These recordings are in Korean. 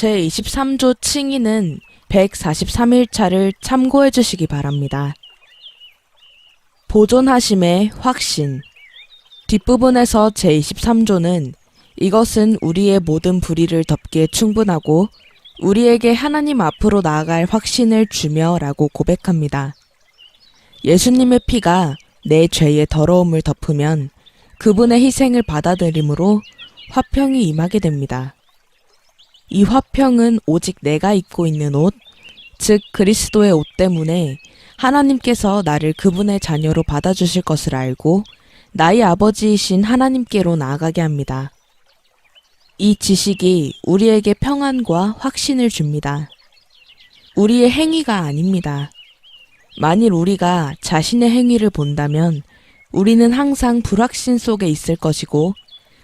제23조 칭의는 143일차를 참고해 주시기 바랍니다. 보존하심의 확신. 뒷부분에서 제23조는 이것은 우리의 모든 불의를 덮기에 충분하고 우리에게 하나님 앞으로 나아갈 확신을 주며 라고 고백합니다. 예수님의 피가 내 죄의 더러움을 덮으면 그분의 희생을 받아들임으로 화평이 임하게 됩니다. 이 화평은 오직 내가 입고 있는 옷, 즉 그리스도의 옷 때문에 하나님께서 나를 그분의 자녀로 받아주실 것을 알고 나의 아버지이신 하나님께로 나아가게 합니다. 이 지식이 우리에게 평안과 확신을 줍니다. 우리의 행위가 아닙니다. 만일 우리가 자신의 행위를 본다면 우리는 항상 불확신 속에 있을 것이고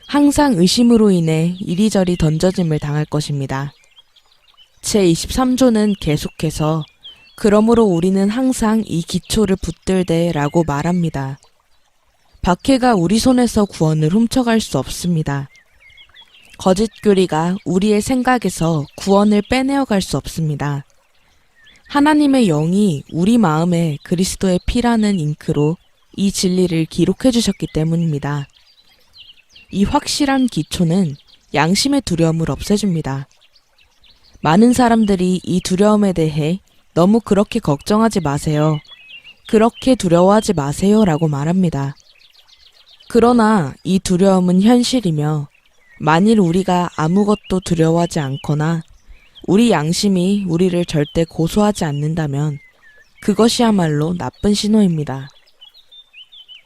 항상 의심으로 인해 이리저리 던져짐을 당할 것입니다. 제23조는 계속해서 그러므로 우리는 항상 이 기초를 붙들되 라고 말합니다. 박해가 우리 손에서 구원을 훔쳐갈 수 없습니다. 거짓 교리가 우리의 생각에서 구원을 빼내어 갈 수 없습니다. 하나님의 영이 우리 마음에 그리스도의 피라는 잉크로 이 진리를 기록해 주셨기 때문입니다. 이 확실한 기초는 양심의 두려움을 없애줍니다. 많은 사람들이 이 두려움에 대해 너무 그렇게 걱정하지 마세요. 그렇게 두려워하지 마세요. 라고 말합니다. 그러나 이 두려움은 현실이며 만일 우리가 아무것도 두려워하지 않거나 우리 양심이 우리를 절대 고소하지 않는다면 그것이야말로 나쁜 신호입니다.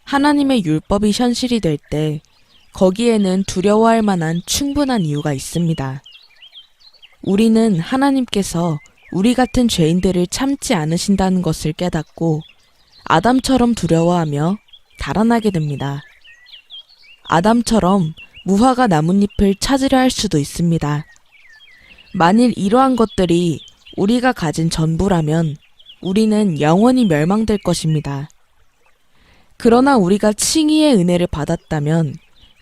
하나님의 율법이 현실이 될 때 거기에는 두려워할 만한 충분한 이유가 있습니다. 우리는 하나님께서 우리 같은 죄인들을 참지 않으신다는 것을 깨닫고 아담처럼 두려워하며 달아나게 됩니다. 아담처럼 무화과 나뭇잎을 찾으려 할 수도 있습니다. 만일 이러한 것들이 우리가 가진 전부라면 우리는 영원히 멸망될 것입니다. 그러나 우리가 칭의의 은혜를 받았다면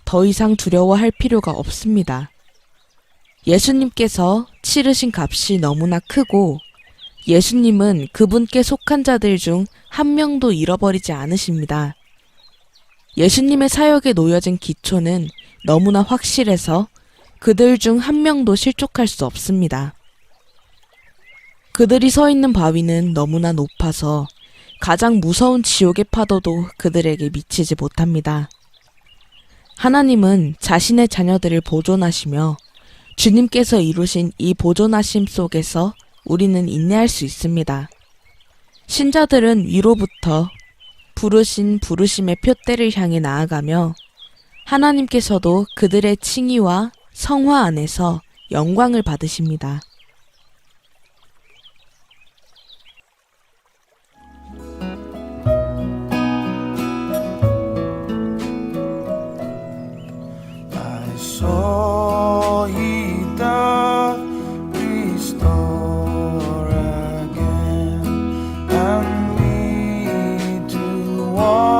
더 이상 두려워할 필요가 없습니다. 예수님께서 치르신 값이 너무나 크고 예수님은 그분께 속한 자들 중 한 명도 잃어버리지 않으십니다. 예수님의 사역에 놓여진 기초는 너무나 확실해서 그들 중 한 명도 실족할 수 없습니다. 그들이 서 있는 바위는 너무나 높아서 가장 무서운 지옥의 파도도 그들에게 미치지 못합니다. 하나님은 자신의 자녀들을 보존하시며 주님께서 이루신 이 보존하심 속에서 우리는 인내할 수 있습니다. 신자들은 위로부터 부르신 부르심의 표대를 향해 나아가며 하나님께서도 그들의 칭의와 성화 안에서 영광을 받으십니다. walk.